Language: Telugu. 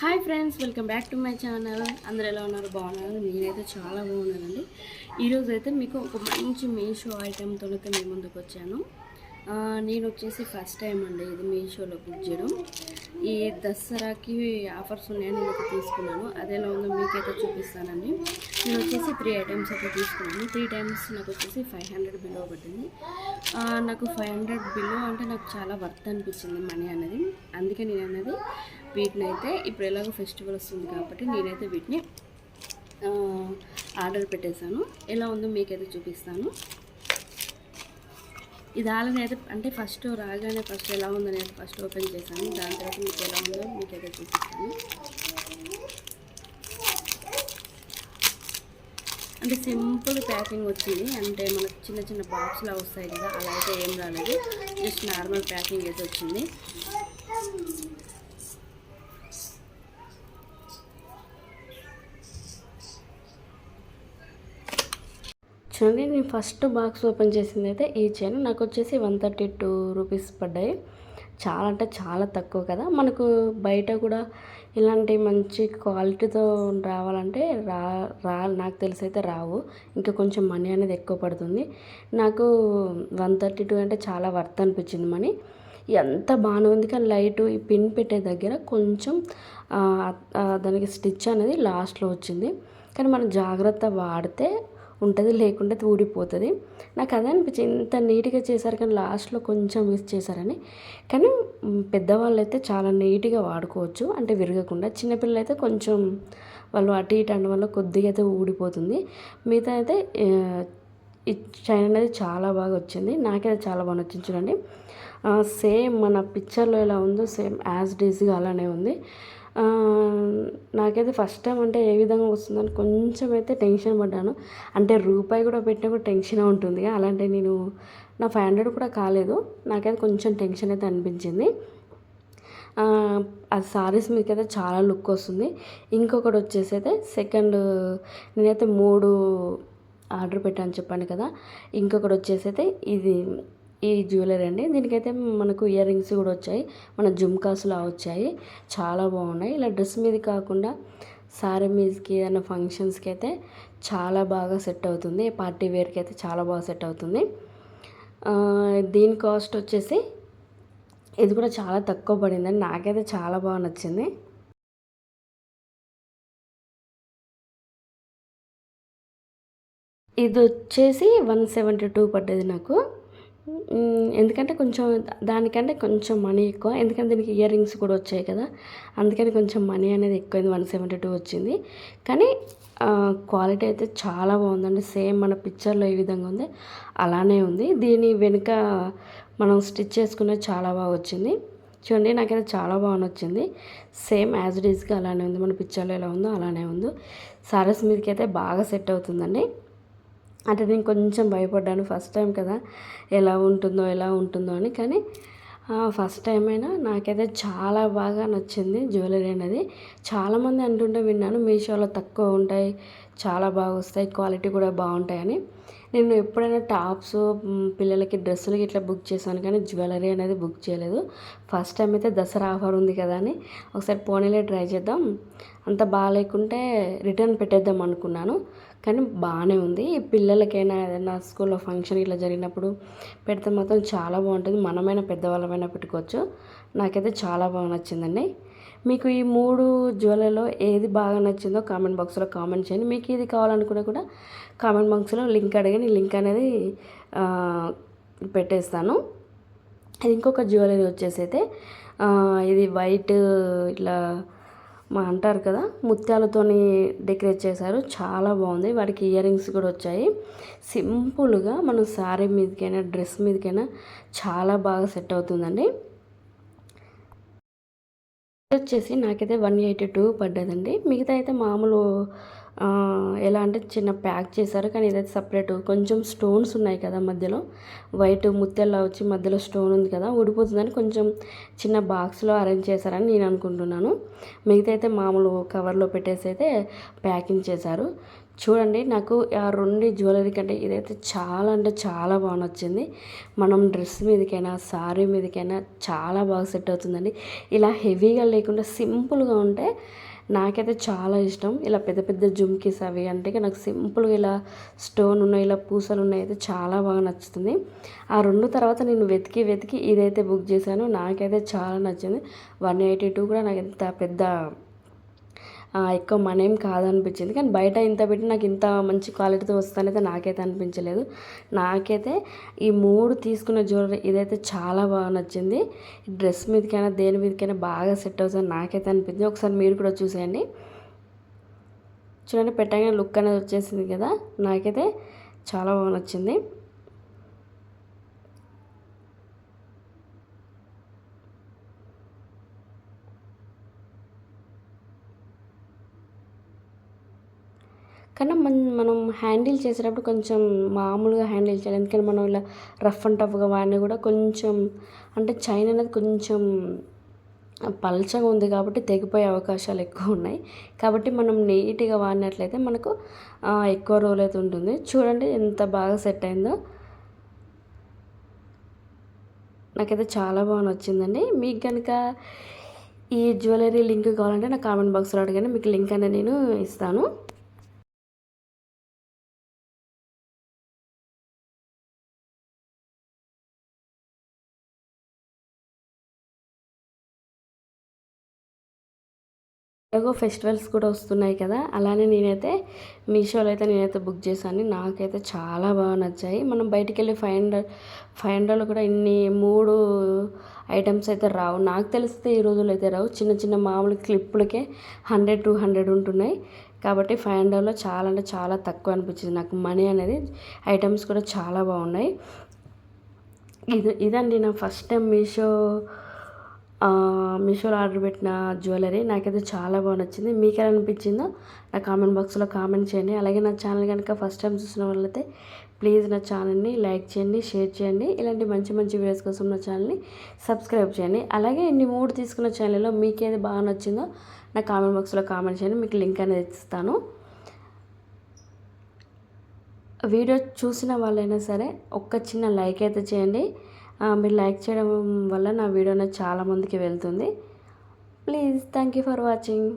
Hi friends welcome back to my channel. అందరు ఎలా ఉన్నారు? బాగున్నారు? నేనైతే చాలా బాగున్నానండి. ఈరోజు అయితే మీకు ఒక మంచి మీషో ఐటెంతో అయితే మీ ముందుకు వచ్చాను. నేను వచ్చేసి ఫస్ట్ టైం అండి ఇది మీషోలో బుక్ చేయడం. ఈ దసరాకి ఆఫర్స్ ఉన్నాయని నేను తీసుకున్నాను. అది ఎలా ఉందో మీకైతే చూపిస్తానండి. నేను వచ్చేసి త్రీ ఐటమ్స్ అయితే తీసుకున్నాను. త్రీ టైమ్స్ నాకు వచ్చేసి ఫైవ్ హండ్రెడ్ బిలో పట్టింది నాకు ఫైవ్ హండ్రెడ్ బిలో అంటే నాకు చాలా వర్త్ అనిపించింది మనీ అనేది. అందుకే నేను అనేది వీటిని అయితే ఇప్పుడు ఎలాగో ఫెస్టివల్ వస్తుంది కాబట్టి నేనైతే వీటిని ఆర్డర్ పెట్టేశాను. ఎలా ఉందో మీకైతే చూపిస్తాను. ఇది ఆల్రెడీ అయితే అంటే ఫస్ట్ రాగానే ఫస్ట్ ఎలా ఉందనేది ఫస్ట్ ఓపెన్ చేశాను. దాని తర్వాత మీకు ఎలా ఉందో మీకైతే చూపిస్తాను. అంటే సింపుల్ ప్యాకింగ్ వచ్చింది. అంటే మనకు చిన్న చిన్న బాక్స్లా వస్తాయి కదా అలా అయితే ఏం రాలేదు. జస్ట్ నార్మల్ ప్యాకింగ్ అయితే వచ్చింది. చూడండి నేను ఫస్ట్ బాక్స్ ఓపెన్ చేసింది అయితే ఈ చైన్. నాకు వచ్చేసి వన్ థర్టీ టూ రూపీస్ పడ్డాయి. చాలా అంటే చాలా తక్కువ కదా. మనకు బయట కూడా ఇలాంటి మంచి క్వాలిటీతో రావాలంటే రా రా నాకు తెలిసి అయితే రావు. ఇంకా కొంచెం మనీ అనేది ఎక్కువ పడుతుంది. నాకు వన్ థర్టీ టూ అంటే చాలా వర్త్ అనిపించింది మనీ. ఎంత బాగానే ఉంది కానీ లైట్ ఈ పిన్ పెట్టే దగ్గర కొంచెం దానికి స్టిచ్ అనేది లాస్ట్లో వచ్చింది. కానీ మనం జాగ్రత్త వాడితే ఉంటుంది లేకుంటే ఊడిపోతుంది. నాకు అదే అనిపించింది ఇంత నీట్గా చేశారు కానీ లాస్ట్లో కొంచెం మిస్ చేశారని. కానీ పెద్దవాళ్ళు అయితే చాలా నీట్గా వాడుకోవచ్చు అంటే విరగకుండా. చిన్నపిల్లలు అయితే కొంచెం వాళ్ళు అటు ఇటు అనడం వల్ల కొద్దిగా అయితే ఊడిపోతుంది. మిగతా అయితే ఈ చైన్ అనేది చాలా బాగా వచ్చింది. నాకైతే చాలా బాగా నచ్చింది చూడండి. సేమ్ మన పిక్చర్లో ఎలా ఉందో సేమ్ యాజ్ డీజ్గా అలానే ఉంది. నాకైతే ఫస్ట్ టైం అంటే ఏ విధంగా వస్తుందని కొంచెం అయితే టెన్షన్ పడ్డాను. అంటే రూపాయి కూడా పెట్టినా కూడా టెన్షన్ ఉంటుంది అలాంటి నేను నా ఫైవ్ హండ్రెడ్ కూడా కాలేదు. నాకైతే కొంచెం టెన్షన్ అయితే అనిపించింది. ఆ, సారీస్ మీకు అయితే చాలా లుక్ వస్తుంది. ఇంకొకటి వచ్చేసి అయితే సెకండ్ నేనైతే మూడు ఆర్డర్ పెట్టాను చెప్పాను కదా. ఇంకొకటి వచ్చేసి అయితే ఇది ఈ జ్యువెలరీ అండి. దీనికైతే మనకు ఇయర్ రింగ్స్ కూడా వచ్చాయి. మన జుమ్కాస్లా వచ్చాయి. చాలా బాగున్నాయి. ఇలా డ్రెస్ మీద కాకుండా సారీ మీదకి ఏదైనా ఫంక్షన్స్కి అయితే చాలా బాగా సెట్ అవుతుంది. పార్టీ వేర్కి అయితే చాలా బాగా సెట్ అవుతుంది. దీని కాస్ట్ వచ్చేసి ఇది కూడా చాలా తక్కువ పడిందండి. నాకైతే చాలా బాగా నచ్చింది. ఇది వచ్చేసి వన్ సెవెంటీ టూ పడ్డది నాకు. ఎందుకంటే కొంచెం దానికంటే కొంచెం మనీ ఎక్కువ. ఎందుకంటే దీనికి ఇయర్ రింగ్స్ కూడా వచ్చాయి కదా. అందుకని కొంచెం మనీ అనేది ఎక్కువైంది వన్ సెవెంటీ టూ వచ్చింది. కానీ క్వాలిటీ అయితే చాలా బాగుందండి. సేమ్ మన పిక్చర్లో ఏ విధంగా ఉంది. అలానే ఉంది. దీని వెనుక మనం స్టిచ్ చేసుకునే చాలా బాగా వచ్చింది. చూడండి నాకైతే చాలా బాగా నచ్చింది. సేమ్ యాజ్ ఇట్ ఈస్గా అలానే ఉంది. మన పిక్చర్లో ఎలా ఉందో అలానే ఉంది. సారీస్ మీదకి అయితే బాగా సెట్ అవుతుందండి. అంటే నేను కొంచెం భయపడ్డాను ఫస్ట్ టైం కదా ఎలా ఉంటుందో ఎలా ఉంటుందో అని. కానీ ఫస్ట్ టైం అయినా నాకైతే చాలా బాగా నచ్చింది జ్యువెలరీ అనేది. చాలామంది అంటుంటే విన్నాను మీషోలో తక్కువ ఉంటాయి చాలా బాగా వస్తాయి క్వాలిటీ కూడా బాగుంటాయని. నేను ఎప్పుడైనా టాప్స్ పిల్లలకి డ్రెస్సులు ఇట్లా బుక్ చేశాను కానీ జ్యువెలరీ అనేది బుక్ చేయలేదు. ఫస్ట్ టైం అయితే దసరా ఆఫర్ ఉంది కదా అని. ఒకసారి పోనీలే ట్రై చేద్దాం. అంత బాగాలేకుంటే రిటర్న్ పెట్టేద్దాం అనుకున్నాను. కానీ బాగానే ఉంది. పిల్లలకైనా ఏదైనా స్కూల్లో ఫంక్షన్ ఇట్లా జరిగినప్పుడు పెడితే మాత్రం చాలా బాగుంటుంది. మనమైనా పెద్దవాళ్ళమైనా పెట్టుకోవచ్చు. నాకైతే చాలా బాగా నచ్చిందండి. మీకు ఈ మూడు జ్యువెలరీలో ఏది బాగా నచ్చిందో కామెంట్ బాక్స్లో కామెంట్ చేయండి. మీకు ఇది కావాలనుకున్నా కూడా కామెంట్ బాక్స్లో లింక్ అడిగి లింక్ అనేది పెట్టేస్తాను. ఇంకొక జ్యువెలరీ వచ్చేసి అయితే ఇది వైట్ ఇట్లా మా అంటారు కదా ముత్యాలతోని డెకరేట్ చేశారు. చాలా బాగుంది. వాడికి ఇయర్ రింగ్స్ కూడా వచ్చాయి. సింపుల్గా మనం శారీ మీదకైనా డ్రెస్ మీదకైనా చాలా బాగా సెట్ అవుతుందండి. వచ్చేసి నాకైతే వన్ ఎయిటీ టూ పడ్డదండి. మిగతా అయితే మామూలు ఎలా అంటే చిన్న ప్యాక్ చేశారు కానీ ఇదైతే సపరేట్ కొంచెం స్టోన్స్ ఉన్నాయి కదా మధ్యలో వైట్ ముత్యాల వచ్చి మధ్యలో స్టోన్ ఉంది కదా ఊడిపోతుందని కొంచెం చిన్న బాక్స్లో అరేంజ్ చేశారని నేను అనుకుంటున్నాను. మిగతా అయితే మామూలు కవర్లో పెట్టేసి అయితే ప్యాకింగ్ చేశారు. చూడండి నాకు ఆ రెండు జ్యువెలరీ కంటే ఇదైతే చాలా అంటే చాలా బాగా నచ్చింది. మనం డ్రెస్ మీదకైనా సారీ మీదకైనా చాలా బాగా సెట్ అవుతుందండి. ఇలా హెవీగా లేకుండా సింపుల్గా ఉంటే నాకైతే చాలా ఇష్టం. ఇలా పెద్ద పెద్ద జుమ్కీస్ అవి అంటే నాకు సింపుల్గా ఇలా స్టోన్ ఉన్నాయి ఇలా పూసలు ఉన్నాయి అయితే చాలా బాగా నచ్చుతుంది. ఆ రెండు తర్వాత నేను వెతికి వెతికి ఇదైతే బుక్ చేశాను. నాకైతే చాలా నచ్చింది. వన్ ఎయిటీ టూ కూడా నాకు ఎంత పెద్ద ఎక్కువ మనీ ఏం కాదనిపించింది. కానీ బయట ఇంత పెట్టి నాకు ఇంత మంచి క్వాలిటీతో వస్తానైతే నాకైతే అనిపించలేదు. నాకైతే ఈ మూడు తీసుకున్న జ్యువెలరీ ఇదైతే చాలా బాగా నచ్చింది. డ్రెస్ మీదకైనా దేని మీదకైనా బాగా సెట్ అవుతుంది నాకైతే అనిపించింది. ఒకసారి మీరు కూడా చూసేయండి. చూడండి పెట్టగానే లుక్ అనేది వచ్చేసింది కదా. నాకైతే చాలా బాగా నచ్చింది. కానీ మన మనం హ్యాండిల్ చేసేటప్పుడు కొంచెం మామూలుగా హ్యాండిల్ చేయాలి. ఎందుకంటే మనం ఇలా రఫ్ అండ్ టఫ్గా వాడినా కూడా కొంచెం అంటే చైన్ అనేది కొంచెం పల్చగా ఉంది కాబట్టి తెగిపోయే అవకాశాలు ఎక్కువ ఉన్నాయి. కాబట్టి మనం నీట్గా వాడినట్లయితే మనకు ఎక్కువ రోల్ అయితే ఉంటుంది. చూడండి ఎంత బాగా సెట్ అయిందో. నాకైతే చాలా బాగా నచ్చిందండి. మీకు కనుక ఈ జ్యువెలరీ లింక్ కావాలంటే నా కామెంట్ బాక్స్లో అడగండి. మీకు లింక్ అనేది నేను ఇస్తాను. ఎలాగో ఫెస్టివల్స్ కూడా వస్తున్నాయి కదా అలానే నేనైతే మీషోలో అయితే నేనైతే బుక్ చేశాను. నాకైతే చాలా బాగా నచ్చాయి. మనం బయటికి వెళ్ళి ఫైవ్ హండ్రెడ్ ఫైవ్ హండ్రెడ్లో కూడా ఇన్ని మూడు ఐటమ్స్ అయితే రావు. నాకు తెలిస్తే ఈ రోజుల్లో అయితే రావు. చిన్న చిన్న మామూలు క్లిప్పులకే హండ్రెడ్ టూ హండ్రెడ్ ఉంటున్నాయి. కాబట్టి ఫైవ్ హండ్రెడ్లో చాలా అంటే చాలా తక్కువ అనిపించింది. నాకు మనీ అనేది ఐటమ్స్ కూడా చాలా బాగున్నాయి. ఇది ఇదండి నా ఫస్ట్ టైం మీషో మీషోలో ఆర్డర్ పెట్టిన జ్యువెలరీ నాకైతే చాలా బాగా నచ్చింది. మీకు ఎలా అనిపించిందో నా కామెంట్ బాక్స్లో కామెంట్ చేయండి. అలాగే నా ఛానల్ కనుక ఫస్ట్ టైం చూసిన వాళ్ళైతే ప్లీజ్ నా ఛానల్ని లైక్ చేయండి షేర్ చేయండి. ఇలాంటి మంచి మంచి వీడియోస్ కోసం నా ఛానల్ని సబ్స్క్రైబ్ చేయండి. అలాగే ఇన్ని మూడు తీసుకున్న ఛానల్లో మీకు ఏది బాగా నచ్చిందో నా కామెంట్ బాక్స్లో కామెంట్ చేయండి. మీకు లింక్ అనేది ఇస్తాను. వీడియో చూసిన వాళ్ళైనా సరే ఒక్క చిన్న లైక్ అయితే చేయండి. మీరు లైక్ చేయడం వల్ల నా వీడియో అనేది చాలామందికి వెళ్తుంది. Please thank you for watching.